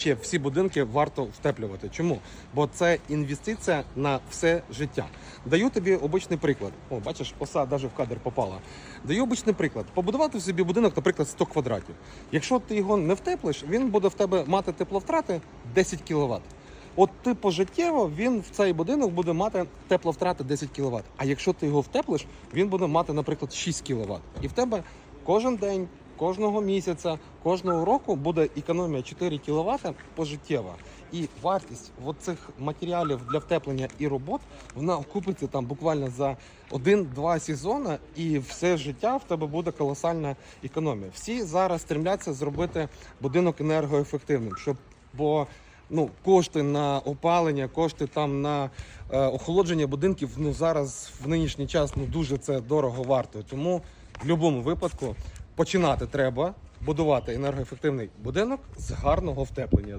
Ще всі будинки варто втеплювати. Чому? Бо це інвестиція на все життя. Даю тобі обичний приклад. О, бачиш, оса навіть в кадр попала. Даю обичний приклад. Побудувати собі будинок, наприклад, 100 квадратів. Якщо ти його не втеплиш, він буде в тебе мати тепловтрати 10 кВт. От ти пожиттєво він в цей будинок буде мати тепловтрати 10 кВт. А якщо ти його втеплиш, він буде мати, наприклад, 6 кВт. І в тебе кожен день, кожного місяця, кожного року буде економія 4 кВт пожиттєва. І вартість цих матеріалів для втеплення і робот вона окупиться там буквально за один-два сезони, і все життя в тебе буде колосальна економія. Всі зараз стремляться зробити будинок енергоефективним, щоб бо ну, кошти на опалення, кошти там на е, охолодження будинків ну зараз в нинішній час ну дуже це дорого варто. Тому в будь-якому випадку починати треба будувати енергоефективний будинок з гарного втеплення.